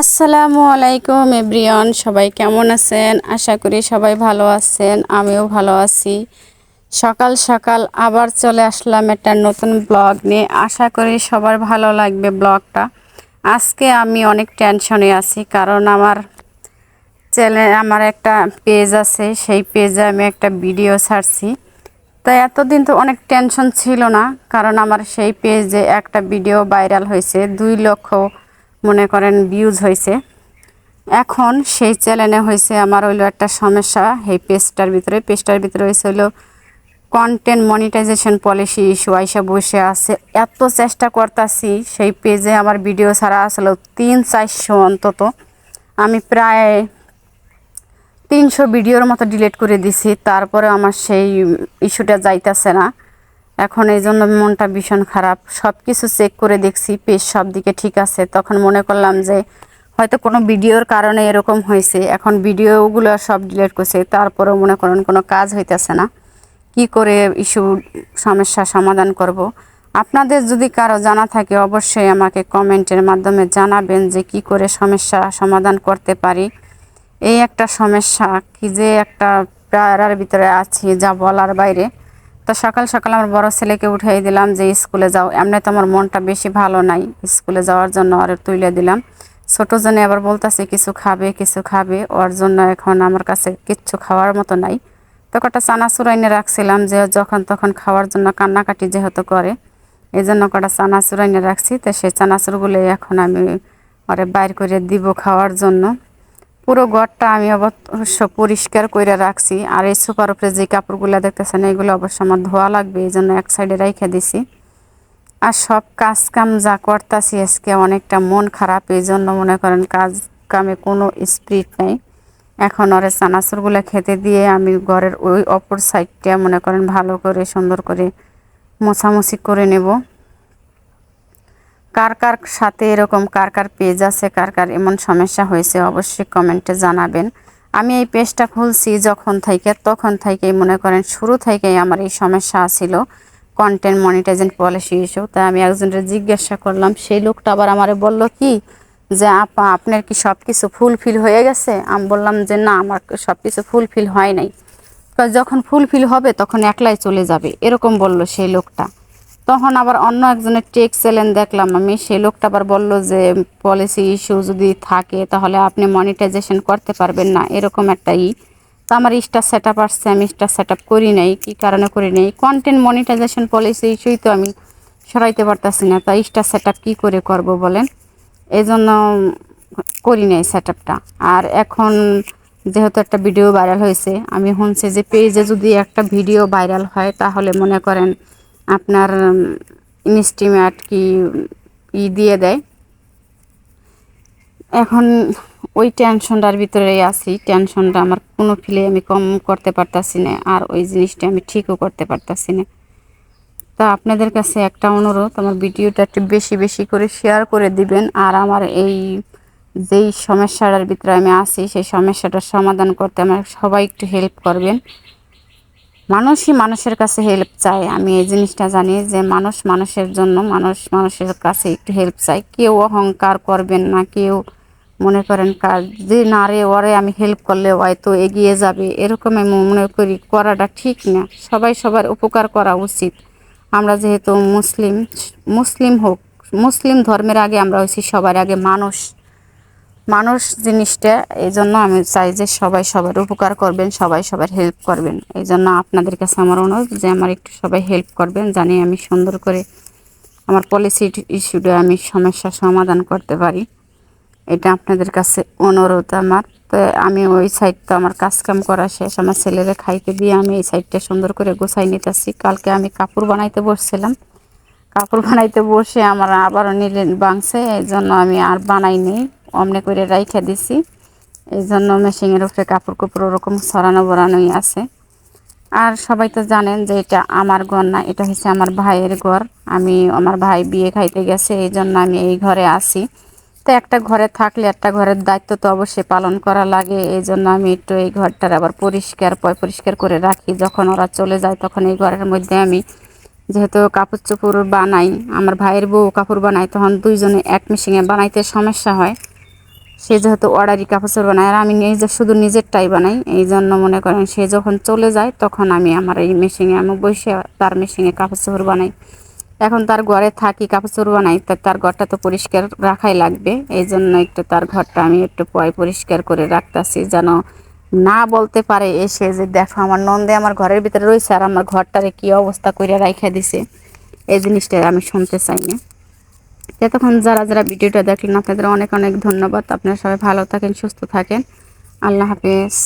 আসসালামু আলাইকুম, এভরিওয়ান। সবাই কেমন আছেন? আশা করি সবাই ভালো আছেন, আমিও ভালো আছি। সকাল সকাল আবার চলে আসলাম একটা নতুন ব্লগ নিয়ে। আশা করি সবার ভালো লাগবে ব্লগটা। আজকে আমি অনেক টেনশনে আছি, কারণ আমার চ্যানেল আমার একটা পেজ আছে, সেই পেজে আমি একটা ভিডিও ছাড়ছি। তাই এতদিন তো অনেক টেনশন ছিল না, কারণ আমার সেই পেজে একটা ভিডিও ভাইরাল হয়েছে, দুই লক্ষ মনে করেন ভিউজ হয়েছে এখন সেই চ্যানেলে হয়েছে আমার হইল একটা সমস্যা এই পেজটার ভিতরে। পেজটার ভিতরে হয়েছে হইল কন্টেন্ট মনিটাইজেশন পলিসি ইস্যু আইসা বসে আছে। এত চেষ্টা করতেছি, সেই পেজে আমার ভিডিও ছাড়া আসলে তিন চারশো অন্তত। আমি প্রায় তিনশো ভিডিওর মতো ডিলিট করে দিছি তারপরে আমার সেই ইস্যুটা যাইতেছে না। এখন এই জন্য মনটা ভীষণ খারাপ। সব কিছু চেক করে দেখছি, পেজ সব দিকে ঠিক আছে। তখন মনে করলাম যে হয়তো কোনো ভিডিওর কারণে এরকম হয়েছে। এখন ভিডিওগুলো সব ডিলেট করছে। তারপরেও মনে করেন কোনো কাজ হইতেছে না। কি করে ইস্যু সমস্যা সমাধান করব। আপনাদের যদি কারও জানা থাকে, অবশ্যই আমাকে কমেন্টের মাধ্যমে জানাবেন যে কি করে সমস্যা সমাধান করতে পারি। এই একটা সমস্যা, কি যে একটা প্যারার ভিতরে আছি যা বলার বাইরে। তো সকাল সকাল আমার বড় ছেলেকে উঠিয়ে দিলাম যে, স্কুলে যাও। এমনি তো আমার মনটা বেশি ভালো নাই। স্কুলে যাওয়ার জন্য আর তুলে দিলাম। ছোটো জনে আবার বলতেছে, কিছু খাবে কিছু খাবে। ওর জন্য এখন আমার কাছে কিচ্ছু খাওয়ার মতো নাই। তো কটা চানাচুর এনে রাখছিলাম যে, যখন তখন খাওয়ার জন্য কান্নাকাটি যেহেতু করে এই জন্য কটা চানাচুর এনে রাখছি। তো সেই চানাচুরগুলো এখন আমি ওরে বাইর করে দিব খাওয়ার জন্য। পুরো ঘরটা আমি অবশ্য পরিষ্কার করে রাখছি। আর এই সুপার উপরে যে কাপড়গুলো দেখতেছেন, এগুলো অবশ্য আমার ধোয়া লাগবে, এই জন্য এক সাইডে রেখে দিছি। আর সব কাজ কাম যা করতেছি আজকে অনেকটা মন খারাপ, এই জন্য মনে করেন কাজ কামে কোনো স্পিরিট নেই। এখন ওরে চানাচুরগুলো খেতে দিয়ে আমি ঘরের ওই অপর সাইডটা মনে করেন ভালো করে, সুন্দর করে মোছামুছি করে নেব। কার কার সাথে এরকম, কার কার পেজ আছে, কার কার এমন সমস্যা হয়েছে, অবশ্যই কমেন্টে জানাবেন। আমি এই পেজটা খুলছি যখন থেকে, তখন থেকেই মনে করেন শুরু থেকেই আমার এই সমস্যা ছিল কন্টেন্ট মনিটাইজেন্ট পলিসি ইস্যু তাই আমি একজনের জিজ্ঞাসা করলাম, সেই লোকটা আবার আমারে বলল কি? যে, আপা, আপনার কি সব কিছু ফুলফিল হয়ে গেছে? আমি বললাম যে, না, আমার সব কিছু ফুলফিল হয় নাই। যখন ফুলফিল হবে, তখন একলাই চলে যাবে, এরকম বলল সেই লোকটা। তখন আবার অন্য একজনের টেক চ্যানেল দেখলাম আমি। সেই লোকটা আবার বলল যে পলিসি ইস্যু যদি থাকে তাহলে আপনি মনিটাইজেশন করতে পারবেন না। এরকম একটা ই। তো আমার স্টার সেট আপ আসছে, আমি স্টার সেট আপ করি নাই, কী কারণে করি নাই? কন্টেন্ট মনিটাইজেশন পলিসি ইস্যুই তো আমি সরাইতে পারতাছি না। তাই স্টার সেট আপ কী করে করব বলেন? এই জন্য করি নাই সেট আপটা আর এখন যেহেতু একটা ভিডিও ভাইরাল হয়েছে, আমি শুনছি যে পেজে যদি একটা ভিডিও ভাইরাল হয়, তাহলে মনে করেন আপনার ইনস্টিমেট কি ই দিয়ে দেয়। এখন ওই টেনশনটার ভিতরেই আছি। টেনশনটা আমার কোনো ফিলে আমি কম করতে পারতাছি না আর ওই জিনিসটা আমি ঠিকও করতে পারতাছি না। তা আপনাদের কাছে একটা অনুরোধ, আমার ভিডিওটা একটু বেশি বেশি করে শেয়ার করে দিবেন আর আমার এই যেই সমস্যাটার ভিতরে আমি আছি, সেই সমস্যাটার সমাধান করতে আমার সবাই একটু হেল্প করবেন। মানুষই মানুষের কাছে হেল্প চায়। আমি এই জিনিসটা জানি যে মানুষ মানুষের জন্য মানুষ মানুষের কাছে একটু হেল্প চায়। কেউ অহংকার করবেন না, কেউ মনে করেন কাজ যে না রে, ওরে আমি হেল্প করলে হয়তো এগিয়ে যাবে। এরকম আমি মনে করি করাটা ঠিক না। সবাই সবার উপকার করা উচিত। আমরা যেহেতু মুসলিম মুসলিম হোক, মুসলিম ধর্মের আগে আমরা হচ্ছি সবার আগে মানুষ। মানুষ জিনিসটা এই জন্য আমি চাই যে সবাই সবার উপকার করবেন, সবাই সবার হেল্প করবেন। এই জন্য আপনাদের কাছে আমার অনুরোধ যে আমার একটু সবাই হেল্প করবেন, জানি আমি সুন্দর করে আমার পলিসি ইস্যুটা আমি সমস্যার সমাধান করতে পারি। এটা আপনাদের কাছে অনুরোধ আমার। তো আমি ওই সাইডটা আমার কাজ কাম করা শেষ। আমার ছেলেরা খাইতে দিয়ে আমি এই সাইডটা সুন্দর করে গোছাই নিতেছি। কালকে আমি কাপড় বানাইতে বসছিলাম। কাপড় বানাইতে বসে আমার আবারও নিলেন বাংছে এই জন্য আমি আর বানাই নেই। অমনে করে রাইখে দিছি। এই জন্য মেশিনের উপরে কাপড় কুপড় ওরকম সরানো বরানোই আছে। আর সবাই তো জানেন যে এটা আমার ঘর না, এটা হচ্ছে আমার ভাইয়ের ঘর। আমি, আমার ভাই বিয়ে খাইতে গেছে এই জন্য আমি এই ঘরে আসি তো একটা ঘরে থাকলে একটা ঘরের দায়িত্ব তো অবশ্যই পালন করা লাগে এই জন্য আমি একটু এই ঘরটার আবার পরিষ্কার পরিষ্কার করে রাখি। যখন ওরা চলে যায় তখন এই ঘরের মধ্যে আমি যেহেতু কাপড় চোপড় বানাই, আমার ভাইয়ের বউ কাপড় বানাই তখন দুইজনে এক মেশিনে বানাইতে সমস্যা হয়। সে যেহেতু অর্ডারি কাপড় বানায় আর আমি নিজে শুধু নিজেরটাই বানাই, এই জন্য মনে করেন সে যখন চলে যায় তখন আমি আমার এই মেশিনে আমি বসে তার মেশিনে কাপড় বানাই। এখন তার ঘরে থাকি কাপড় বানাই, তা তার ঘরটা তো পরিষ্কার রাখাই লাগবে, এই জন্য একটু তার ঘরটা আমি একটু পয় পরিষ্কার করে রাখতেছি যেন না বলতে পারে এসে যে দেখো আমার নন্দে আমার ঘরের ভিতরে রয়েছে আর আমার ঘরটারে কী অবস্থা করে রাইখা দিছে। এই জিনিসটা আমি শুনতে চাই না। এতক্ষণ যারা যারা ভিডিওটা দেখলেন, আপনাদের অনেক অনেক ধন্যবাদ। আপনারা সবাই ভালো থাকেন, সুস্থ থাকেন। আল্লাহ হাফেজ।